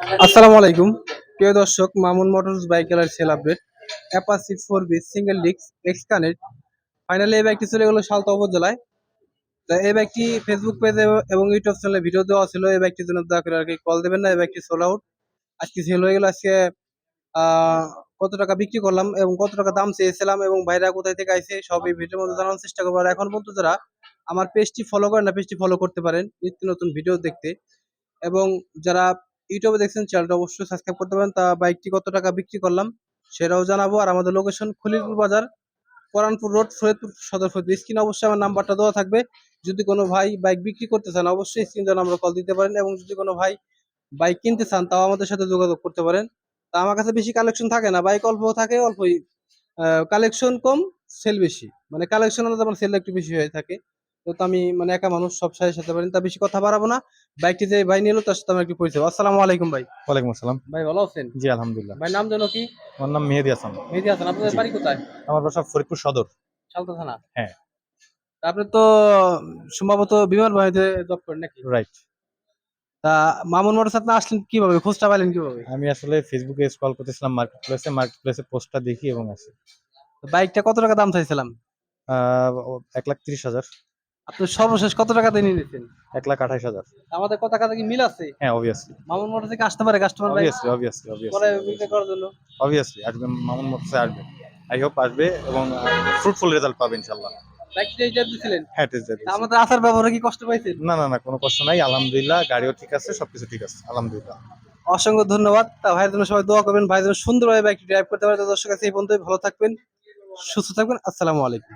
আসসালামু আলাইকুম। প্রিয় দর্শক, Mamun motors bike gallery sale update. Apache four V single disc, X connect. Finally এই বাইকটি চলে গেলো সালতা উপজেলায়। তা এই বাইকটি ফেসবুক পেজে এবং ইউটিউব চ্যানেলে ভিডিও দেওয়া ছিল। এই বাইকটির জন্য দয়া করে আর কি কল দেবেন না। এই বাইকটি সোল আউট আজকে সেল হয়ে গেল। আজকে কত টাকা বিক্রি করলাম এবং কত টাকা দাম চেয়েছিলাম এবং বাইরে কোথায় থেকে আইছে সব এই ভিডিওর মধ্যে জানানোর চেষ্টা করব। আর এখন পর্যন্ত যারা আমার পেজটি ফলো করেন না পেজটি ফলো করতে পারেন। নিত্য নতুন ভিডিও দেখতে। এবং যারা ইউটিউবে দেখছেন চ্যানেলটা অবশ্যই সাবস্ক্রাইব করতে পারেন। তা বাইকটি কত টাকা বিক্রি করলাম সেটাও জানাব। আর আমাদের লোকেশন খলিলপুর বাজার পরানপুর রোড ফরিদপুর সদর ফরিদপুর। স্ক্রিনে অবশ্যই আমার নাম্বারটা দেওয়া থাকবে। যদি কোনো ভাই বাইক বিক্রি করতে চান, অবশ্যই স্ক্রিন নাম্বার কল দিতে পারেন এবং যদি কোনো ভাই বাইক কিনতে চান, তাও আমাদের সাথে যোগাযোগ করতে পারেন। তা আমার কাছে বেশি কালেকশন থাকে না। বাইক অল্প থাকে, অল্পই কালেকশন কম সেল বেশি। মানে কালেকশন আলাদা সেল একটু বেশি হয়ে থাকে। তো তো আমি মানে একা মানুষ সব সাথে সাথে পারি তা বেশি কথা বাড়াবো না। বাইকটি যে ভাই নিল তার সাথে আমার একটু পরিচয়। আসসালামু আলাইকুম ভাই। ওয়ালাইকুম আসসালাম। ভাই ভালো আছেন? জি আলহামদুলিল্লাহ। ভাই নাম জানো কি? আমার নাম মেহেদি হাসান। মেহেদি হাসান আপনাদের বাড়ি কোথায়? আমার বাসা ফরিদপুর সদর। শালতা থানা? হ্যাঁ। তা আপনি তো সম্ভবত বিমান বাহিনীতে জব করেন নাকি? রাইট তা মামুন মোটরস আপনি আসলেন কীভাবে? খোঁজটা পাইলেন কীভাবে? আমি আসলে ফেসবুকে স্ক্রল করতেছিলাম মার্কেট প্লেসে মার্কেট প্লেসে পোস্টটা দেখি এবং আসি। বাইকটা কত টাকা দাম চাইছিলাম? আহ, এক লাখ তিরিশ হাজার। আপনি সর্বশেষ কত টাকা দিয়ে নিয়ে নিয়েছেন এক লাখ আঠাইশ হাজার। আমাদের কত টাকা কি মিল আছে? হ্যাঁ অবভিয়াসলি মামুন মোটর থেকে আসতে পারে কাস্টমার অবভিয়াসলি অবভিয়াসলি অবভিয়াসলি করার জন্য। অবভিয়াসলি আসবে মামুন মোটরসে আসবে আই হোপ আসবে এবং ফ্রুটফুল রেজাল্ট পাবে দিছিলেন? হ্যাঁ আমাদের আসার ব্যবহারে কি কষ্ট পাইছেন? না না না কোনো কষ্ট নাই। আলহামদুলিল্লাহ গাড়িও ঠিক আছে সবকিছু ঠিক আছে আলহামদুলিল্লাহ। অসংখ্য ধন্যবাদ। তা ভাইয়ের জন্য সবাই দোয়া করবেন। ভাই যেন সুন্দরভাবে বাইকটি ড্রাইভ করতে পারে। দর্শক কাছে এই পর্যন্তই। ভালো থাকবেন সুস্থ থাকবেন। আসসালামু আলাইকুম।